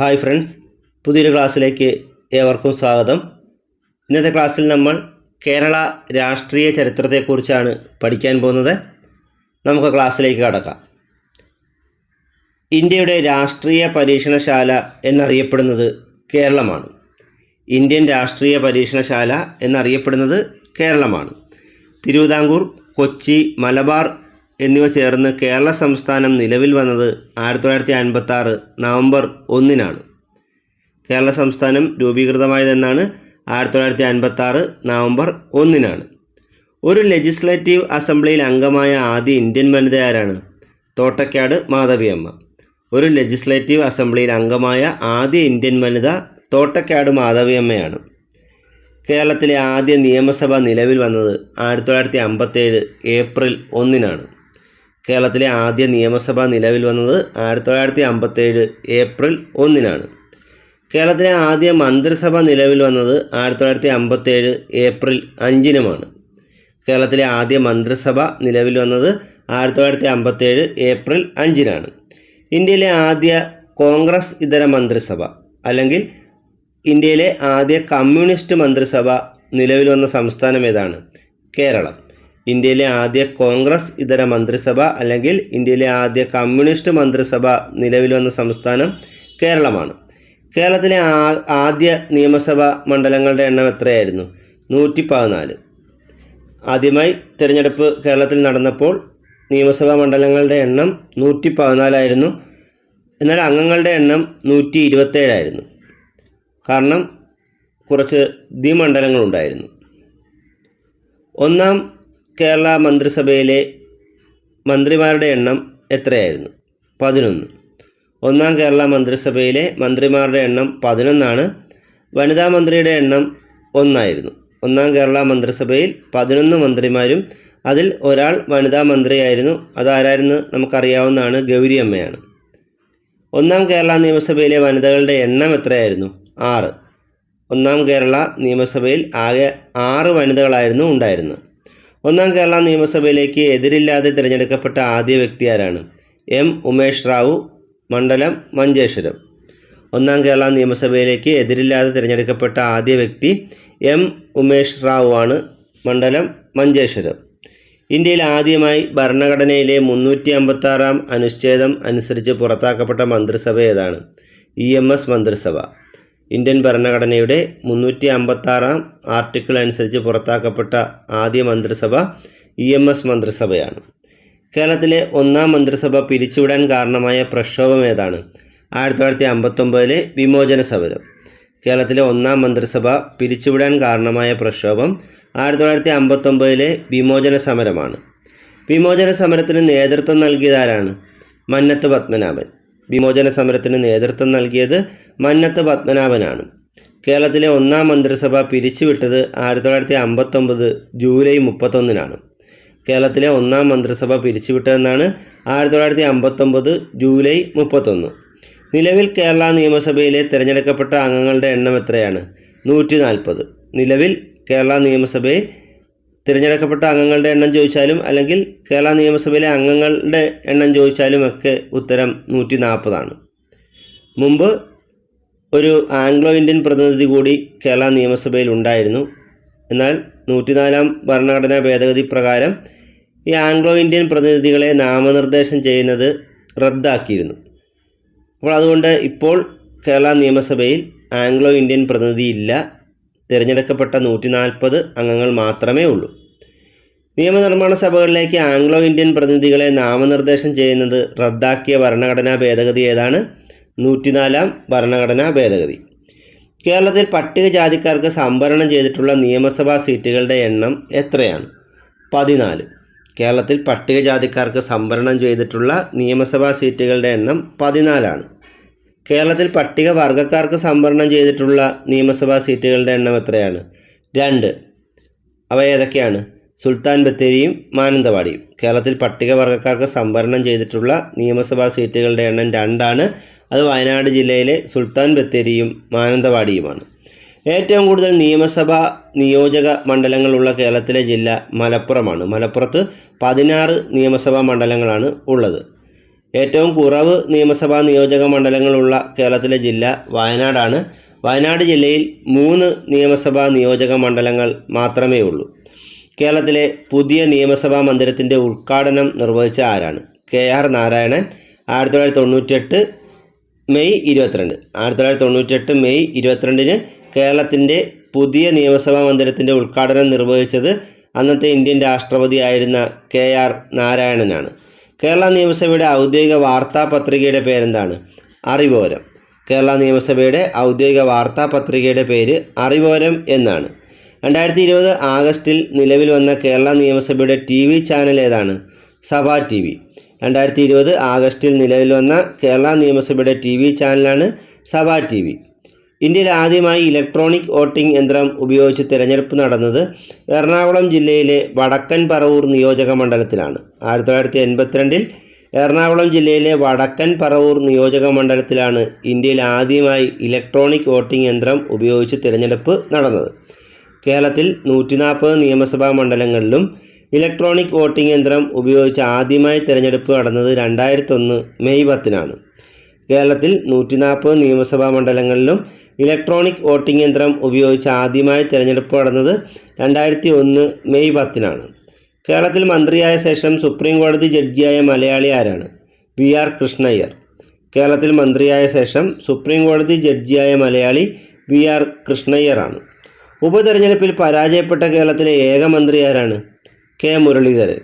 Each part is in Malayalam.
ഹായ് ഫ്രണ്ട്സ് പുതിയൊരു ക്ലാസ്സിലേക്ക് ഏവർക്കും സ്വാഗതം. ഇന്നത്തെ ക്ലാസ്സിൽ നമ്മൾ കേരള രാഷ്ട്രീയ ചരിത്രത്തെക്കുറിച്ചാണ് പഠിക്കാൻ പോകുന്നത്. നമുക്ക് ക്ലാസ്സിലേക്ക് കടക്കാം. ഇന്ത്യയുടെ രാഷ്ട്രീയ പരീക്ഷണശാല എന്നറിയപ്പെടുന്നത് കേരളമാണ്. ഇന്ത്യൻ രാഷ്ട്രീയ പരീക്ഷണശാല എന്നറിയപ്പെടുന്നത് കേരളമാണ്. തിരുവിതാംകൂർ കൊച്ചി മലബാർ എന്നിവ ചേർന്ന് കേരള സംസ്ഥാനം നിലവിൽ വന്നത് ആയിരത്തി തൊള്ളായിരത്തി അൻപത്തി ആറ് നവംബർ ഒന്നിനാണ്. കേരള സംസ്ഥാനം രൂപീകൃതമായതെന്നാണ് ആയിരത്തി തൊള്ളായിരത്തി അൻപത്തി ആറ് നവംബർ ഒന്നിനാണ്. ഒരു ലെജിസ്ലേറ്റീവ് അസംബ്ലിയിൽ അംഗമായ ആദ്യ ഇന്ത്യൻ വനിത ആരാണ് തോട്ടക്കാട് മാധവിയമ്മ. ഒരു ലെജിസ്ലേറ്റീവ് അസംബ്ലിയിൽ അംഗമായ ആദ്യ ഇന്ത്യൻ വനിത തോട്ടക്കാട് മാധവിയമ്മയാണ്. കേരളത്തിലെ ആദ്യ നിയമസഭ നിലവിൽ വന്നത് ആയിരത്തി തൊള്ളായിരത്തി അമ്പത്തേഴ് ഏപ്രിൽ ഒന്നിനാണ്. കേരളത്തിലെ ആദ്യ നിയമസഭ നിലവിൽ വന്നത് ആയിരത്തി തൊള്ളായിരത്തി അമ്പത്തേഴ് ഏപ്രിൽ ഒന്നിനാണ്. കേരളത്തിലെ ആദ്യ മന്ത്രിസഭ നിലവിൽ വന്നത് ആയിരത്തി തൊള്ളായിരത്തി അമ്പത്തേഴ് ഏപ്രിൽ അഞ്ചിനുമാണ്. കേരളത്തിലെ ആദ്യ മന്ത്രിസഭ നിലവിൽ വന്നത് ആയിരത്തി തൊള്ളായിരത്തി അമ്പത്തേഴ് ഏപ്രിൽ അഞ്ചിനാണ്. ഇന്ത്യയിലെ ആദ്യ കോൺഗ്രസ് ഇതര മന്ത്രിസഭ അല്ലെങ്കിൽ ഇന്ത്യയിലെ ആദ്യ കമ്മ്യൂണിസ്റ്റ് മന്ത്രിസഭ നിലവിൽ വന്ന സംസ്ഥാനം ഏതാണ്? കേരളം. ഇന്ത്യയിലെ ആദ്യ കോൺഗ്രസ് ഇതര മന്ത്രിസഭ അല്ലെങ്കിൽ ഇന്ത്യയിലെ ആദ്യ കമ്മ്യൂണിസ്റ്റ് മന്ത്രിസഭ നിലവിൽ വന്ന സംസ്ഥാനം കേരളമാണ്. കേരളത്തിലെ ആദ്യ നിയമസഭാ മണ്ഡലങ്ങളുടെ എണ്ണം എത്രയായിരുന്നു? നൂറ്റി പതിനാല് ആദ്യമായി തിരഞ്ഞെടുപ്പ് കേരളത്തിൽ നടന്നപ്പോൾ നിയമസഭാ മണ്ഡലങ്ങളുടെ എണ്ണം നൂറ്റി പതിനാലായിരുന്നു എന്നാൽ അംഗങ്ങളുടെ എണ്ണം നൂറ്റി ഇരുപത്തേഴായിരുന്നു കാരണം കുറച്ച് ദ്വിമണ്ഡലങ്ങളുണ്ടായിരുന്നു ഒന്നാം കേരള മന്ത്രിസഭയിലെ മന്ത്രിമാരുടെ എണ്ണം എത്രയായിരുന്നു? പതിനൊന്ന്. ഒന്നാം കേരള മന്ത്രിസഭയിലെ മന്ത്രിമാരുടെ എണ്ണം പതിനൊന്നാണ്. വനിതാ മന്ത്രിയുടെ എണ്ണം ഒന്നായിരുന്നു. ഒന്നാം കേരള മന്ത്രിസഭയിൽ പതിനൊന്ന് മന്ത്രിമാരും അതിൽ ഒരാൾ വനിതാ മന്ത്രിയായിരുന്നു. അതാരായിരുന്നു? നമുക്കറിയാവുന്നതാണ് ഗൗരി അമ്മയാണ് ഒന്നാം കേരള നിയമസഭയിലെ വനിതകളുടെ എണ്ണം എത്രയായിരുന്നു? ആറ്. ഒന്നാം കേരള നിയമസഭയിൽ ആകെ ആറ് വനിതകളായിരുന്നു ഉണ്ടായിരുന്നത്. ഒന്നാം കേരള നിയമസഭയിലേക്ക് എതിരില്ലാതെ തിരഞ്ഞെടുക്കപ്പെട്ട ആദ്യ വ്യക്തി ആരാണ് എം ഉമേഷ് റാവു മണ്ഡലം മഞ്ചേശ്വരം. ഒന്നാം കേരള നിയമസഭയിലേക്ക് എതിരില്ലാതെ തിരഞ്ഞെടുക്കപ്പെട്ട ആദ്യ വ്യക്തി എം ഉമേഷ് റാവു ആണ് മണ്ഡലം മഞ്ചേശ്വരം. ഇന്ത്യയിൽ ആദ്യമായി ഭരണഘടനയിലെ മുന്നൂറ്റി അമ്പത്താറാം അനുച്ഛേദം അനുസരിച്ച് പുറത്താക്കപ്പെട്ട മന്ത്രിസഭ ഏതാണ്? ഇ എം എസ് മന്ത്രിസഭ. ഇന്ത്യൻ ഭരണഘടനയുടെ മുന്നൂറ്റി അമ്പത്താറാം ആർട്ടിക്കിൾ അനുസരിച്ച് പുറത്താക്കപ്പെട്ട ആദ്യ മന്ത്രിസഭ ഇ എം എസ് മന്ത്രിസഭയാണ്. കേരളത്തിലെ ഒന്നാം മന്ത്രിസഭ പിരിച്ചുവിടാൻ കാരണമായ പ്രക്ഷോഭം ഏതാണ്? ആയിരത്തി തൊള്ളായിരത്തി അമ്പത്തൊമ്പതിലെ വിമോചന സമരം. കേരളത്തിലെ ഒന്നാം മന്ത്രിസഭ പിരിച്ചുവിടാൻ കാരണമായ പ്രക്ഷോഭം ആയിരത്തി തൊള്ളായിരത്തി അമ്പത്തൊമ്പതിലെ വിമോചന സമരമാണ്. വിമോചന സമരത്തിന് നേതൃത്വം നൽകിയതാരാണ് മന്നത്ത് പത്മനാഭൻ. വിമോചന സമരത്തിന് നേതൃത്വം നൽകിയത് മന്നത്ത് പത്മനാഭനാണ്. കേരളത്തിലെ ഒന്നാം മന്ത്രിസഭ പിരിച്ചുവിട്ടത് ആയിരത്തി തൊള്ളായിരത്തി അമ്പത്തൊമ്പത് ജൂലൈ മുപ്പത്തൊന്നിനാണ്. കേരളത്തിലെ ഒന്നാം മന്ത്രിസഭ പിരിച്ചുവിട്ടതെന്നാണ് ആയിരത്തി തൊള്ളായിരത്തി അമ്പത്തൊമ്പത് ജൂലൈ മുപ്പത്തൊന്ന്. നിലവിൽ കേരള നിയമസഭയിലെ തിരഞ്ഞെടുക്കപ്പെട്ട അംഗങ്ങളുടെ എണ്ണം എത്രയാണ്? നൂറ്റി നാൽപ്പത് നിലവിൽ കേരള നിയമസഭയിൽ തിരഞ്ഞെടുക്കപ്പെട്ട അംഗങ്ങളുടെ എണ്ണം ചോദിച്ചാലും അല്ലെങ്കിൽ കേരള നിയമസഭയിലെ അംഗങ്ങളുടെ എണ്ണം ചോദിച്ചാലും ഒക്കെ ഉത്തരം നൂറ്റി നാൽപ്പതാണ് മുമ്പ് ഒരു ആംഗ്ലോ ഇന്ത്യൻ പ്രതിനിധി കൂടി കേരള നിയമസഭയിൽ ഉണ്ടായിരുന്നു. എന്നാൽ നൂറ്റിനാലാം ഭരണഘടനാ ഭേദഗതി പ്രകാരം ഈ ആംഗ്ലോ ഇന്ത്യൻ പ്രതിനിധികളെ നാമനിർദ്ദേശം ചെയ്യുന്നത് റദ്ദാക്കിയിരുന്നു. അപ്പോൾ അതുകൊണ്ട് ഇപ്പോൾ കേരള നിയമസഭയിൽ ആംഗ്ലോ ഇന്ത്യൻ പ്രതിനിധി ഇല്ല തിരഞ്ഞെടുക്കപ്പെട്ട നൂറ്റി നാൽപ്പത് അംഗങ്ങൾ മാത്രമേ ഉള്ളൂ. നിയമനിർമ്മാണ സഭകളിലേക്ക് ആംഗ്ലോ ഇന്ത്യൻ പ്രതിനിധികളെ നാമനിർദ്ദേശം ചെയ്യുന്നത് റദ്ദാക്കിയ ഭരണഘടനാ ഭേദഗതി ഏതാണ്? നൂറ്റിനാലാം ഭരണഘടനാ ഭേദഗതി. കേരളത്തിൽ പട്ടികജാതിക്കാർക്ക് സംവരണം ചെയ്തിട്ടുള്ള നിയമസഭാ സീറ്റുകളുടെ എണ്ണം എത്രയാണ്? പതിനാല്. കേരളത്തിൽ പട്ടികജാതിക്കാർക്ക് സംവരണം ചെയ്തിട്ടുള്ള നിയമസഭാ സീറ്റുകളുടെ എണ്ണം പതിനാലാണ്. കേരളത്തിൽ പട്ടിക വർഗക്കാർക്ക് സംവരണം ചെയ്തിട്ടുള്ള നിയമസഭാ സീറ്റുകളുടെ എണ്ണം എത്രയാണ്? രണ്ട്. അവ ഏതൊക്കെയാണ്? സുൽത്താൻ ബത്തേരിയും മാനന്തവാടിയും. കേരളത്തിൽ പട്ടികവർഗക്കാർക്ക് സംവരണം ചെയ്തിട്ടുള്ള നിയമസഭാ സീറ്റുകളുടെ എണ്ണം രണ്ടാണ്. അത് വയനാട് ജില്ലയിലെ സുൽത്താൻ ബത്തേരിയും മാനന്തവാടിയുമാണ്. ഏറ്റവും കൂടുതൽ നിയമസഭാ നിയോജക മണ്ഡലങ്ങളുള്ള കേരളത്തിലെ ജില്ല മലപ്പുറമാണ്. മലപ്പുറത്ത് പതിനാറ് നിയമസഭാ മണ്ഡലങ്ങളാണ് ഉള്ളത്. ഏറ്റവും കുറവ് നിയമസഭാ നിയോജക മണ്ഡലങ്ങളുള്ള കേരളത്തിലെ ജില്ല വയനാടാണ്. വയനാട് ജില്ലയിൽ മൂന്ന് നിയമസഭാ നിയോജക മണ്ഡലങ്ങൾ മാത്രമേ ഉള്ളൂ. കേരളത്തിലെ പുതിയ നിയമസഭാ മന്ദിരത്തിന്റെ ഉദ്ഘാടനം നിർവഹിച്ച ആരാണ്? കെ ആർ നാരായണൻ ആയിരത്തി തൊള്ളായിരത്തി തൊണ്ണൂറ്റെട്ട് മെയ് ഇരുപത്തിരണ്ട്. ആയിരത്തി തൊള്ളായിരത്തി തൊണ്ണൂറ്റെട്ട് മെയ് ഇരുപത്തിരണ്ടിന് കേരളത്തിന്റെ പുതിയ നിയമസഭാ മന്ദിരത്തിന്റെ ഉദ്ഘാടനം നിർവഹിച്ചത് അന്നത്തെ ഇന്ത്യൻ രാഷ്ട്രപതിയായിരുന്ന കെ ആർ നാരായണനാണ്. കേരള നിയമസഭയുടെ ഔദ്യോഗിക വാർത്താ പത്രികയുടെ പേരെന്താണ്? അറിവോരം. കേരള നിയമസഭയുടെ ഔദ്യോഗിക വാർത്താ പത്രികയുടെ പേര് അറിവോരം എന്നാണ്. രണ്ടായിരത്തി ഇരുപത് ആഗസ്റ്റിൽ നിലവിൽ വന്ന കേരള നിയമസഭയുടെ ടി വി ചാനൽ ഏതാണ്? സഭ ടി വി. രണ്ടായിരത്തി ഇരുപത് ആഗസ്റ്റിൽ നിലവിൽ വന്ന കേരള നിയമസഭയുടെ ടി വി ചാനലാണ് സഭ ടി വി. ഇന്ത്യയിൽ ആദ്യമായി ഇലക്ട്രോണിക് വോട്ടിംഗ് യന്ത്രം ഉപയോഗിച്ച് തിരഞ്ഞെടുപ്പ് നടന്നത് എറണാകുളം ജില്ലയിലെ വടക്കൻ പറവൂർ നിയോജക മണ്ഡലത്തിലാണ്. ആയിരത്തി തൊള്ളായിരത്തി എൺപത്തിരണ്ടിൽ എറണാകുളം ജില്ലയിലെ വടക്കൻ പറവൂർ നിയോജക മണ്ഡലത്തിലാണ് ഇന്ത്യയിൽ ആദ്യമായി ഇലക്ട്രോണിക് വോട്ടിംഗ് യന്ത്രം ഉപയോഗിച്ച് തിരഞ്ഞെടുപ്പ് നടന്നത്. കേരളത്തിൽ നൂറ്റി നിയമസഭാ മണ്ഡലങ്ങളിലും ഇലക്ട്രോണിക് വോട്ടിംഗ് യന്ത്രം ഉപയോഗിച്ച് ആദ്യമായി തിരഞ്ഞെടുപ്പ് നടന്നത് രണ്ടായിരത്തൊന്ന് മെയ് പത്തിനാണ്. കേരളത്തിൽ നൂറ്റി നാൽപ്പത് നിയമസഭാ മണ്ഡലങ്ങളിലും ഇലക്ട്രോണിക് വോട്ടിംഗ് യന്ത്രം ഉപയോഗിച്ച് ആദ്യമായി തിരഞ്ഞെടുപ്പ് നടന്നത് രണ്ടായിരത്തി ഒന്ന് മെയ് പത്തിനാണ്. കേരളത്തിൽ മന്ത്രിയായ ശേഷം സുപ്രീം കോടതി ജഡ്ജിയായ മലയാളി ആരാണ്? V R Krishnaiyer. കേരളത്തിൽ മന്ത്രിയായ ശേഷം സുപ്രീം കോടതി ജഡ്ജിയായ മലയാളി വി ആർ കൃഷ്ണയ്യറാണ് ഉപതെരഞ്ഞെടുപ്പിൽ പരാജയപ്പെട്ട കേരളത്തിലെ ഏക മന്ത്രി ആരാണ്? കെ മുരളീധരൻ.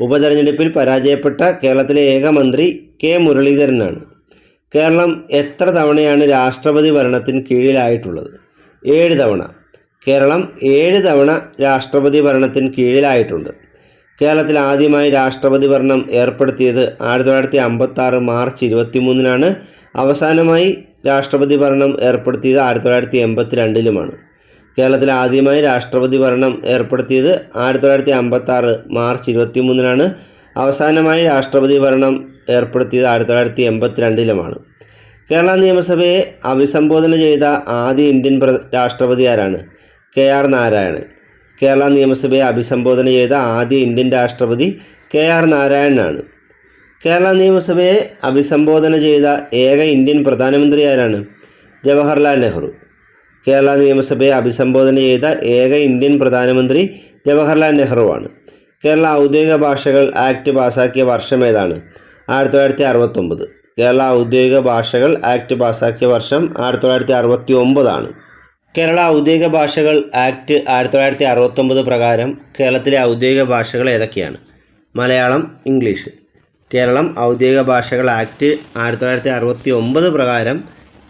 ഉപതെരഞ്ഞെടുപ്പിൽ പരാജയപ്പെട്ട കേരളത്തിലെ ഏക മന്ത്രി കെ മുരളീധരനാണ്. കേരളം എത്ര തവണയാണ് രാഷ്ട്രപതി ഭരണത്തിന് കീഴിലായിട്ടുള്ളത്? ഏഴ് തവണ. കേരളം ഏഴ് തവണ രാഷ്ട്രപതി ഭരണത്തിന് കീഴിലായിട്ടുണ്ട്. കേരളത്തിൽ ആദ്യമായി രാഷ്ട്രപതി ഭരണം ഏർപ്പെടുത്തിയത് ആയിരത്തി തൊള്ളായിരത്തി അമ്പത്തി ആറ് മാർച്ച് ഇരുപത്തി മൂന്നിനാണ് അവസാനമായി രാഷ്ട്രപതി ഭരണം ഏർപ്പെടുത്തിയത് ആയിരത്തി തൊള്ളായിരത്തി എൺപത്തി രണ്ടിലുമാണ് കേരളത്തിൽ ആദ്യമായി രാഷ്ട്രപതി ഭരണം ഏർപ്പെടുത്തിയത് ആയിരത്തി തൊള്ളായിരത്തി അമ്പത്തി ആറ് മാർച്ച് ഇരുപത്തി മൂന്നിനാണ് അവസാനമായി രാഷ്ട്രപതി ഭരണം ഏർപ്പെടുത്തിയത് ആയിരത്തി തൊള്ളായിരത്തി എൺപത്തി രണ്ടിലുമാണ് കേരള നിയമസഭയെ അഭിസംബോധന ചെയ്ത ആദ്യ ഇന്ത്യൻ രാഷ്ട്രപതി ആരാണ്? K R Narayanan. കേരള നിയമസഭയെ അഭിസംബോധന ചെയ്ത ആദ്യ ഇന്ത്യൻ രാഷ്ട്രപതി കെ ആർ നാരായണനാണ്. കേരള നിയമസഭയെ അഭിസംബോധന ചെയ്ത ഏക ഇന്ത്യൻ പ്രധാനമന്ത്രി ആരാണ്? ജവഹർലാൽ നെഹ്റു. കേരള നിയമസഭയെ അഭിസംബോധന ചെയ്ത ഏക ഇന്ത്യൻ പ്രധാനമന്ത്രി ജവഹർലാൽ നെഹ്റുവാണ്. കേരള ഔദ്യോഗിക ഭാഷകൾ ആക്ട് പാസാക്കിയ വർഷം ഏതാണ്? ആയിരത്തി തൊള്ളായിരത്തി അറുപത്തൊമ്പത് കേരള ഔദ്യോഗിക ഭാഷകൾ ആക്ട് പാസാക്കിയ വർഷം ആയിരത്തി തൊള്ളായിരത്തി അറുപത്തി ഒമ്പതാണ് കേരള ഔദ്യോഗിക ഭാഷകൾ ആക്ട് ആയിരത്തി തൊള്ളായിരത്തി അറുപത്തൊമ്പത് പ്രകാരം കേരളത്തിലെ ഔദ്യോഗിക ഭാഷകൾ ഏതൊക്കെയാണ്? മലയാളം ഇംഗ്ലീഷ്. കേരളം ഔദ്യോഗിക ഭാഷകൾ ആക്ട് ആയിരത്തി തൊള്ളായിരത്തി അറുപത്തി ഒമ്പത് പ്രകാരം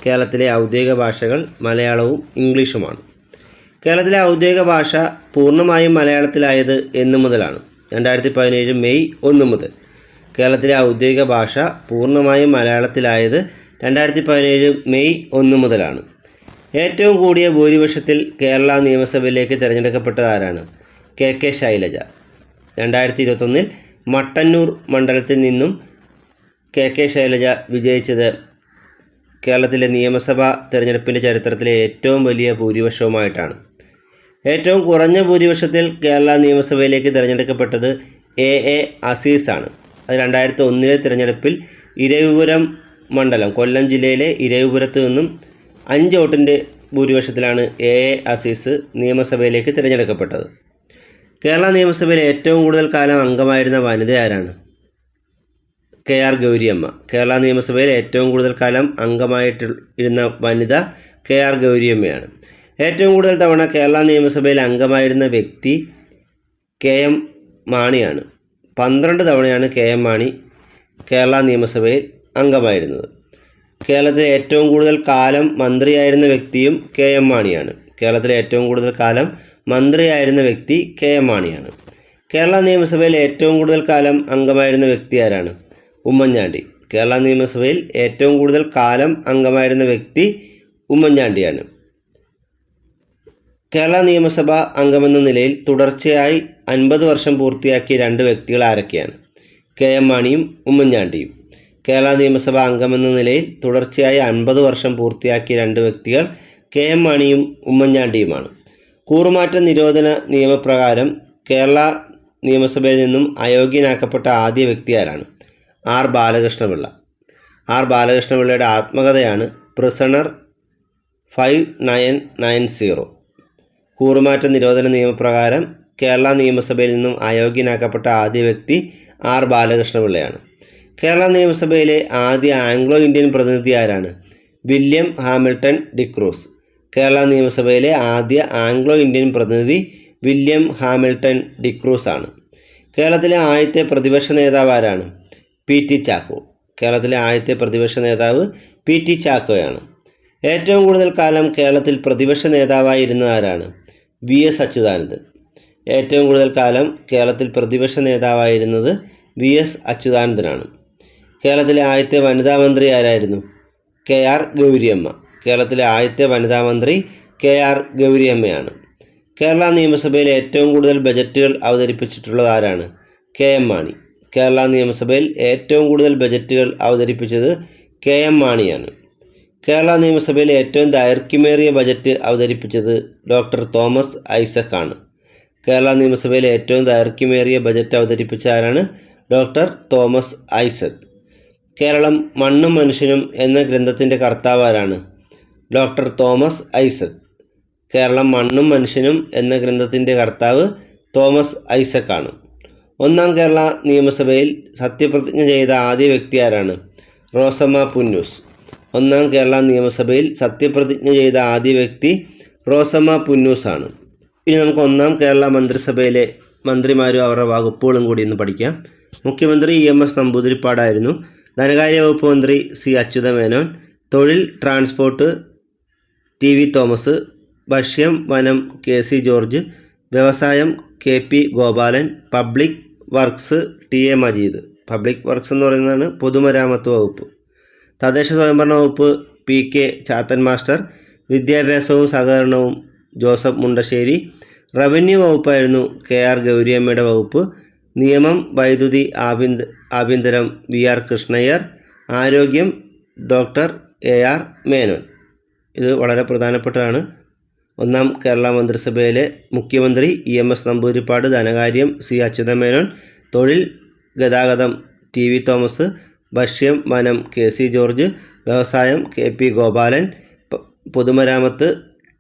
കേരളത്തിലെ ഔദ്യോഗിക ഭാഷകൾ മലയാളവും ഇംഗ്ലീഷുമാണ്. കേരളത്തിലെ ഔദ്യോഗിക ഭാഷ പൂർണമായും മലയാളത്തിലായത് എന്ന് മുതലാണ്. രണ്ടായിരത്തി പതിനേഴ് മെയ് ഒന്ന് മുതൽ കേരളത്തിലെ ഔദ്യോഗിക ഭാഷ പൂർണമായും മലയാളത്തിലായത് രണ്ടായിരത്തി പതിനേഴ് മെയ് ഒന്ന് മുതലാണ്. ഏറ്റവും കൂടിയ ഭൂരിപക്ഷത്തിൽ കേരള നിയമസഭയിലേക്ക് തിരഞ്ഞെടുക്കപ്പെട്ടത് ആരാണ്? K K Shailaja. രണ്ടായിരത്തി ഇരുപത്തൊന്നിൽ മട്ടന്നൂർ മണ്ഡലത്തിൽ നിന്നും കെ കെ ശൈലജ വിജയിച്ചത് കേരളത്തിലെ നിയമസഭാ തെരഞ്ഞെടുപ്പിന്റെ ചരിത്രത്തിലെ ഏറ്റവും വലിയ ഭൂരിപക്ഷവുമായിട്ടാണ്. ഏറ്റവും കുറഞ്ഞ ഭൂരിപക്ഷത്തിൽ കേരള നിയമസഭയിലേക്ക് തിരഞ്ഞെടുക്കപ്പെട്ടത് എ. എ. അസീസാണ്. അത് രണ്ടായിരത്തി ഒന്നിലെ തിരഞ്ഞെടുപ്പിൽ ഇരവിപുരം മണ്ഡലം കൊല്ലം ജില്ലയിലെ ഇരവിപുരത്ത് നിന്നും അഞ്ച് വോട്ടിന്റെ ഭൂരിപക്ഷത്തിലാണ് എ. എ. അസീസ് നിയമസഭയിലേക്ക് തിരഞ്ഞെടുക്കപ്പെട്ടത്. കേരള നിയമസഭയിൽ ഏറ്റവും കൂടുതൽ കാലം അംഗമായിരുന്ന വനിത ആരാണ് കെ ആർ ഗൗരിയമ്മ. കേരള നിയമസഭയിൽ ഏറ്റവും കൂടുതൽ കാലം അംഗമായിട്ട് ഇരുന്ന വനിത കെ ആർ ഗൗരിയമ്മയാണ്. ഏറ്റവും കൂടുതൽ തവണ കേരള നിയമസഭയിൽ അംഗമായിരുന്ന വ്യക്തി കെ എം മാണിയാണ്. പന്ത്രണ്ട് തവണയാണ് കെ എം മാണി കേരള നിയമസഭയിൽ അംഗമായിരുന്നത്. കേരളത്തിലെ ഏറ്റവും കൂടുതൽ കാലം മന്ത്രിയായിരുന്ന വ്യക്തിയും കെ എം മാണിയാണ്. കേരളത്തിലെ ഏറ്റവും കൂടുതൽ കാലം മന്ത്രിയായിരുന്ന വ്യക്തി കെ എം മാണിയാണ്. കേരള നിയമസഭയിൽ ഏറ്റവും കൂടുതൽ കാലം അംഗമായിരുന്ന വ്യക്തി ആരാണ്? ഉമ്മൻചാണ്ടി. കേരള നിയമസഭയിൽ ഏറ്റവും കൂടുതൽ കാലം അംഗമായിരുന്ന വ്യക്തി ഉമ്മൻചാണ്ടിയാണ്. കേരള നിയമസഭ അംഗമെന്ന നിലയിൽ തുടർച്ചയായി അൻപത് വർഷം പൂർത്തിയാക്കിയ രണ്ട് വ്യക്തികൾ ആരൊക്കെയാണ്? കെ എം മാണിയും ഉമ്മൻചാണ്ടിയും. കേരള നിയമസഭ അംഗമെന്ന നിലയിൽ തുടർച്ചയായി അൻപത് വർഷം പൂർത്തിയാക്കിയ രണ്ട് വ്യക്തികൾ കെ എം മാണിയും ഉമ്മൻചാണ്ടിയുമാണ്. കൂറുമാറ്റ നിരോധന നിയമപ്രകാരം കേരള നിയമസഭയിൽ നിന്നും അയോഗ്യനാക്കപ്പെട്ട ആദ്യ വ്യക്തി ആരാണ് ആർ ബാലകൃഷ്ണപിള്ള. ആർ ബാലകൃഷ്ണപിള്ളയുടെ ആത്മകഥയാണ് prisoner five nine nine zero കൂറുമാറ്റ നിരോധന നിയമപ്രകാരം കേരള നിയമസഭയിൽ നിന്നും അയോഗ്യനാക്കപ്പെട്ട ആദ്യ വ്യക്തി ആർ ബാലകൃഷ്ണപിള്ളയാണ്. കേരള നിയമസഭയിലെ ആദ്യ ആംഗ്ലോ ഇന്ത്യൻ പ്രതിനിധി ആരാണ്? വില്യം ഹാമിൽട്ടൺ ഡിക്രൂസ് കേരള നിയമസഭയിലെ ആദ്യ ആംഗ്ലോ ഇന്ത്യൻ പ്രതിനിധി വില്യം ഹാമിൽട്ടൺ ഡിക്രൂസ് ആണ് കേരളത്തിലെ ആദ്യത്തെ പ്രതിപക്ഷ നേതാവ് ആരാണ്? P T Chacko. കേരളത്തിലെ ആദ്യത്തെ പ്രതിപക്ഷ നേതാവ് പി ടി ചാക്കോയാണ്. ഏറ്റവും കൂടുതൽ കാലം കേരളത്തിൽ പ്രതിപക്ഷ നേതാവായിരുന്ന ആരാണ് വി എസ് അച്യുതാനന്ദൻ. ഏറ്റവും കൂടുതൽ കാലം കേരളത്തിൽ പ്രതിപക്ഷ നേതാവായിരുന്നത് വി എസ് അച്യുതാനന്ദനാണ്. കേരളത്തിലെ ആദ്യത്തെ വനിതാ മന്ത്രി ആരായിരുന്നു? K R Gouriamma. കേരളത്തിലെ ആദ്യത്തെ വനിതാ മന്ത്രി കെ ആർ ഗൗരിയമ്മയാണ്. കേരള നിയമസഭയിലെ ഏറ്റവും കൂടുതൽ ബജറ്റുകൾ അവതരിപ്പിച്ചിട്ടുള്ളത് ആരാണ്? K M Mani. കേരള നിയമസഭയിൽ ഏറ്റവും കൂടുതൽ ബജറ്റുകൾ അവതരിപ്പിച്ചത് കെ എം മാണിയാണ്. കേരള നിയമസഭയിൽ ഏറ്റവും ദൈർഘ്യമേറിയ ബജറ്റ് അവതരിപ്പിച്ചത് ഡോക്ടർ തോമസ് ഐസക് ആണ് കേരള നിയമസഭയിൽ ഏറ്റവും ദൈർഘ്യമേറിയ ബജറ്റ് അവതരിപ്പിച്ച ആരാണ്? Doctor Thomas Isaac. കേരളം മണ്ണും മനുഷ്യനും എന്ന ഗ്രന്ഥത്തിന്റെ കർത്താവ് ആരാണ്? Doctor Thomas Isaac. കേരളം മണ്ണും മനുഷ്യനും എന്ന ഗ്രന്ഥത്തിന്റെ കർത്താവ് തോമസ് ഐസക് ആണ് ഒന്നാം കേരള നിയമസഭയിൽ സത്യപ്രതിജ്ഞ ചെയ്ത ആദ്യ വ്യക്തി ആരാണ് റോസമ്മ പുന്നൂസ്. ഒന്നാം കേരള നിയമസഭയിൽ സത്യപ്രതിജ്ഞ ചെയ്ത ആദ്യ വ്യക്തി റോസമ്മ പുന്നൂസ് ആണ് ഇനി നമുക്ക് ഒന്നാം കേരള മന്ത്രിസഭയിലെ മന്ത്രിമാരും അവരുടെ വകുപ്പുകളും കൂടി ഇന്ന് പഠിക്കാം. മുഖ്യമന്ത്രി ഇ എം എസ് നമ്പൂതിരിപ്പാടായിരുന്നു. ധനകാര്യ വകുപ്പ് മന്ത്രി സി അച്യുതമേനോൻ തൊഴിൽ ട്രാൻസ്പോർട്ട് ടി വി തോമസ് ഭക്ഷ്യം വനം കെ സി ജോർജ് വ്യവസായം K P Gopalan public works T A Majeed. Public works എന്ന് പറയുന്നതാണ് പൊതുമരാമത്ത് വകുപ്പ്. തദ്ദേശ സ്വയംഭരണ വകുപ്പ് പി കെ ചാത്തൻ മാസ്റ്റർ വിദ്യാഭ്യാസവും സഹകരണവും ജോസഫ് മുണ്ടശ്ശേരി റവന്യൂ വകുപ്പായിരുന്നു കെ ആർ ഗൗരിയമ്മയുടെ വകുപ്പ്. നിയമം വൈദ്യുതി ആഭ്യന്ത ആഭ്യന്തരം വി ആർ കൃഷ്ണയ്യർ ആരോഗ്യം ഡോക്ടർ എ ആർ മേനോൻ. ഇത് വളരെ പ്രധാനപ്പെട്ടതാണ്. ഒന്നാം കേരള മന്ത്രിസഭയിലെ മുഖ്യമന്ത്രി ഇ എം എസ് നമ്പൂതിരിപ്പാട് ധനകാര്യം സി അച്യുതമേനോൻ തൊഴിൽ ഗതാഗതം ടി വി തോമസ് ഭക്ഷ്യം വനം കെ സി ജോർജ് വ്യവസായം കെ പി ഗോപാലൻ പൊതുമരാമത്ത്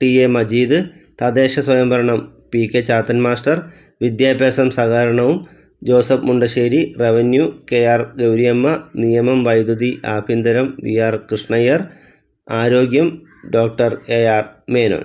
ടി എ മജീദ് തദ്ദേശ സ്വയംഭരണം പി കെ ചാത്തൻ മാസ്റ്റർ വിദ്യാഭ്യാസം സഹകരണവും Joseph Mundassery revenue K R Gouriamma നിയമം വൈദ്യുതി ആഭ്യന്തരം വി ആർ കൃഷ്ണയ്യർ ആരോഗ്യം ഡോക്ടർ എ ആർ മേനോൻ.